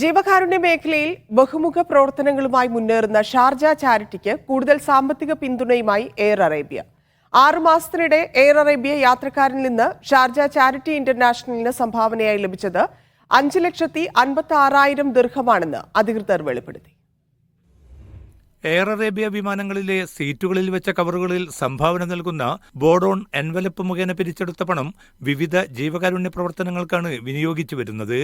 ജീവകാരുണ്യ മേഖലയിൽ ബഹുമുഖ പ്രവർത്തനങ്ങളുമായി മുന്നേറുന്ന ഷാർജ ചാരിറ്റിക്ക് കൂടുതൽ സാമ്പത്തിക പിന്തുണയുമായി എയർ അറേബ്യ. ആറുമാസത്തിനിടെ എയർ അറേബ്യ യാത്രക്കാരിൽ നിന്ന് ഷാർജ ചാരിറ്റി ഇന്റർനാഷണലിന് സംഭാവനയായി ലഭിച്ചത് അഞ്ച് ലക്ഷത്തി അൻപത്തി ആറായിരം ദീർഘമാണെന്ന് അധികൃതർ വെളിപ്പെടുത്തി. എയർ അറേബ്യ വിമാനങ്ങളിലെ സീറ്റുകളിൽ വെച്ച കവറുകളിൽ സംഭാവന നൽകുന്ന ബോർഡോൺ എൻവലപ്പ് മുഖേന പിരിച്ചെടുത്ത പണം വിവിധ ജീവകാരുണ്യ പ്രവർത്തനങ്ങൾക്കാണ് വിനിയോഗിച്ചു വരുന്നത്.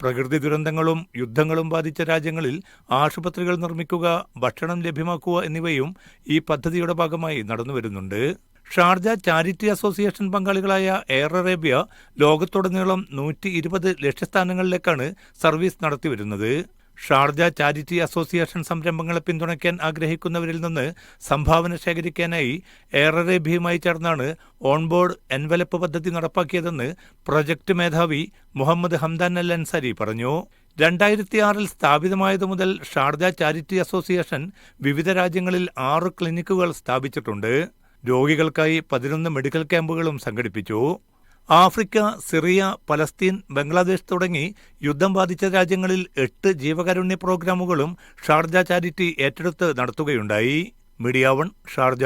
പ്രകൃതി ദുരന്തങ്ങളും യുദ്ധങ്ങളും ബാധിച്ച രാജ്യങ്ങളിൽ ആശുപത്രികൾ നിർമ്മിക്കുക ഭക്ഷണം ലഭ്യമാക്കുക എന്നിവയും ഈ പദ്ധതിയുടെ ഭാഗമായി നടന്നുവരുന്നുണ്ട് ഷാർജ ചാരിറ്റി അസോസിയേഷൻ പങ്കാളികളായ എയർ അറേബ്യ ലോകത്തുടനീളം നൂറ്റി ഇരുപത് ലക്ഷ്യസ്ഥാനങ്ങളിലേക്കാണ് സർവീസ് നടത്തിവരുന്നത്. ഷാർജ ചാരിറ്റി അസോസിയേഷൻ സംരംഭങ്ങളെ പിന്തുണയ്ക്കാൻ ആഗ്രഹിക്കുന്നവരിൽ നിന്ന് സംഭാവന ശേഖരിക്കാനായി എയർ അറേബ്യയുമായി ചേർന്നാണ് ഓൺബോർഡ് എൻവലപ്പ് പദ്ധതി നടപ്പാക്കിയതെന്ന് പ്രൊജക്ട് മേധാവി മുഹമ്മദ് ഹംദാൻ അൽ അൻസാരി പറഞ്ഞു. രണ്ടായിരത്തി ആറിൽ സ്ഥാപിതമായതു മുതൽ ഷാർജ ചാരിറ്റി അസോസിയേഷൻ വിവിധ രാജ്യങ്ങളിൽ ആറ് ക്ലിനിക്കുകൾ സ്ഥാപിച്ചിട്ടുണ്ട്. രോഗികൾക്കായി പതിനൊന്ന് മെഡിക്കൽ ക്യാമ്പുകളും സംഘടിപ്പിച്ചു. ആഫ്രിക്ക സിറിയ പലസ്തീൻ ബംഗ്ലാദേശ് തുടങ്ങി യുദ്ധം ബാധിച്ച രാജ്യങ്ങളിൽ എട്ട് ജീവകാരുണ്യ പ്രോഗ്രാമുകളും ഷാർജ ചാരിറ്റി ഏറ്റെടുത്ത് നടത്തുകയുണ്ടായി. മീഡിയ വൺ ഷാർജ.